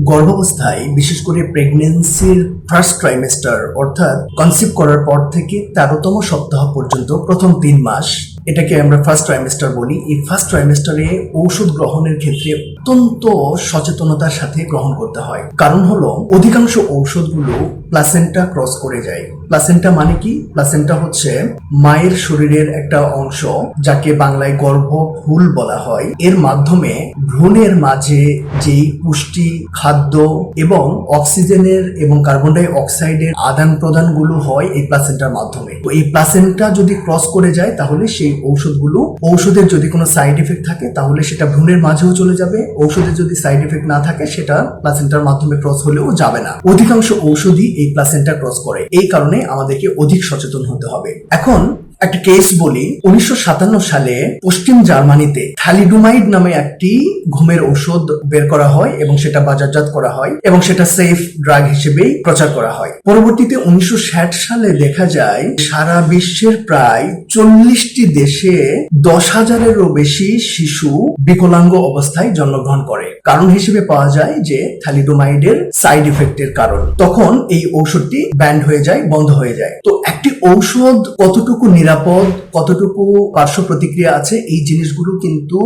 গর্ভাবস্থায়, বিশেষ করে প্রেগনেন্সির ফার্স্ট ট্রাইমেস্টার অর্থাৎ কনসিভ করার পর থেকে তেরোতম সপ্তাহ পর্যন্ত, প্রথম তিন মাস, এটাকে আমরা ফার্স্ট ট্রাইমেস্টার বলি। এই ফার্স্ট ট্রাইমেস্টারে ঔষধ গ্রহণের ক্ষেত্রে অত্যন্ত সচেতনতার সাথে গ্রহণ করতে হয়। কারণ হলো, অধিকাংশ ঔষধগুলো প্লাসেন্টা ক্রস করে যায়। প্লাসেন্টা মানে কি? প্লাসেন্টা হচ্ছে মায়ের শরীরের একটা অংশ, যাকে বাংলায় গর্ভফুল বলা হয়। এর মাধ্যমে ভ্রূণের মাঝে যেই পুষ্টি, খাদ্য এবং অক্সিজেনের এবং কার্বন ডাই অক্সাইডের আদান প্রদানগুলো হয় এই প্লাসেন্টার মাধ্যমে। তো এই প্লাসেন্টা যদি ক্রস করে যায়, তাহলে সেই ঔষধগুলো, ঔষধের যদি কোনো সাইড এফেক্ট থাকে, তাহলে সেটা ভ্রূণের মাঝেও চলে যাবে। ঔষধের যদি সাইড এফেক্ট না থাকে, সেটা প্লাসেন্টার মাধ্যমে ক্রস হলেও যাবে না। অধিকাংশ ঔষধই এই প্লাসেন্টা ক্রস করে। এই কারণে আমাদেরকে অধিক সচেতন হতে হবে। এখন একটা কেস বলি, উনিশশো সাতান্ন সালে পশ্চিম জার্মানিতে থ্যালিডুমাইড নামে একটি ঘুমের ঔষধ বের করা হয় এবং সেটা বাজারজাত করা হয় এবং সেটা সেফ ড্রাগ হিসেবেই প্রচার করা হয়। পরবর্তীতে উনিশশো সালে দেখা যায়, সারা বিশ্বের প্রায় চল্লিশটি দেশে দশ হাজারেরও বেশি শিশু বিকলাঙ্গ অবস্থায় জন্মগ্রহণ করে। কারণ হিসেবে পাওয়া যায় যে থ্যালিডোমাইডের সাইড ইফেক্টের কারণ। তখন এই ঔষধটি ব্যান্ড হয়ে যায়, বন্ধ হয়ে যায়। তো একটি ঔষধ কতটুকু নিরাপদ, কতটুকু পার্শ্ব প্রতিক্রিয়া আছে, এই জিনিসগুলো কিন্তু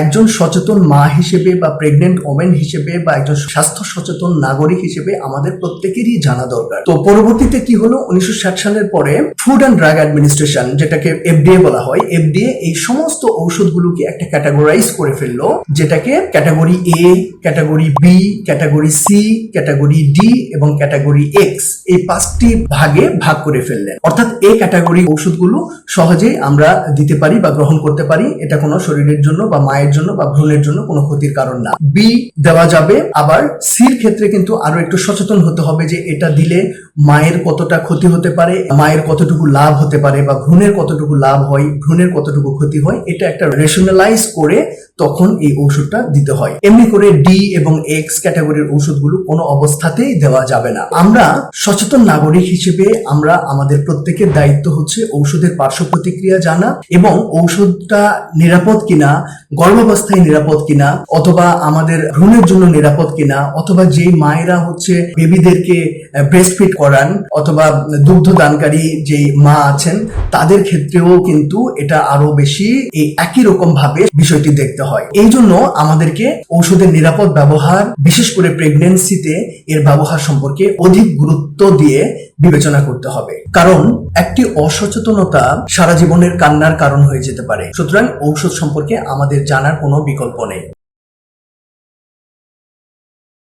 একজন সচেতন মা হিসেবে বা প্রেগনেন্ট ওমেন হিসেবে বা একজন স্বাস্থ্য সচেতন নাগরিক হিসেবে আমাদের প্রত্যেকেরই জানা দরকার। তো পরবর্তীতে কি হলো, উনিশশো সালের পরে ফুড অ্যান্ড ড্রাগ অ্যাডমিনিস্ট্রেশন যেটাকে এফডিএ বলা হয় এফডিএ এই সমস্ত ঔষধগুলোকে একটা ক্যাটাগরাইজ করে ফেলল, যেটাকে category A category B category C category D এবং ক্যাটাগরি এক্স এই পাঁচটি ভাগে ভাগ করে ফেললেন। অর্থাৎ এ ক্যাটাগরি ওষুধগুলো সহজেই আমরা দিতে পারি বা গ্রহণ করতে পারি। এটা কোনো শরীরের জন্য বা মায়ের জন্য বা ভ্রূণের জন্য কোনো ক্ষতির কারণ না। বি দেওয়া যাবে। আবার সির ক্ষেত্রে কিন্তু আরও একটু সচেতন হতে হবে যে এটা দিলে মায়ের কতটা ক্ষতি হতে পারে, মায়ের কতটুকু লাভ হতে পারে বা ভ্রূণের কতটুকু লাভ হয়, ভ্রূণের কতটুকু ক্ষতি হয়, এটা একটা রেশনালাইজ করে তখন এই ওষুধটা দিতে হয়। এমনি করে ডি এবং এক্স ক্যাটাগরির ওষুধগুলো কোনো অবস্থাতেই দেওয়া যাবে না। আমরা সচেতন নাগরিক হিসেবে আমরা আমাদের প্রত্যেকের দায়িত্ব হচ্ছে ঔষধের পার্শ্ব প্রতিক্রিয়া জানা এবং ঔষধটা নিরাপদ কিনা, গর্ভাবস্থায় নিরাপদ কিনা, অথবা আমাদের ভ্রূণের জন্য নিরাপদ কিনা, অথবা যেই মায়েরা হচ্ছে বেবিদেরকে ব্রেস্ট ফিট করান অথবা দুগ্ধ দানকারী যেই মা আছেন, তাদের ক্ষেত্রেও কিন্তু এটা আরও বেশি এই একই রকম ভাবে বিষয়টি দেখতে হয়। এই জন্য আমাদেরকে ঔষধের নিরাপদ ব্যবহার, বিশেষ করে প্রেগনেন্সিতে এর ব্যবহার সম্পর্কে অধিক গুরুত্ব দিয়ে বিবেচনা করতে হবে। কারণ একটি অসচেতনতা সারা জীবনের কান্নার কারণ হয়ে যেতে পারে। সুতরাং ঔষধ সম্পর্কে আমাদের জানার কোনো বিকল্প নেই।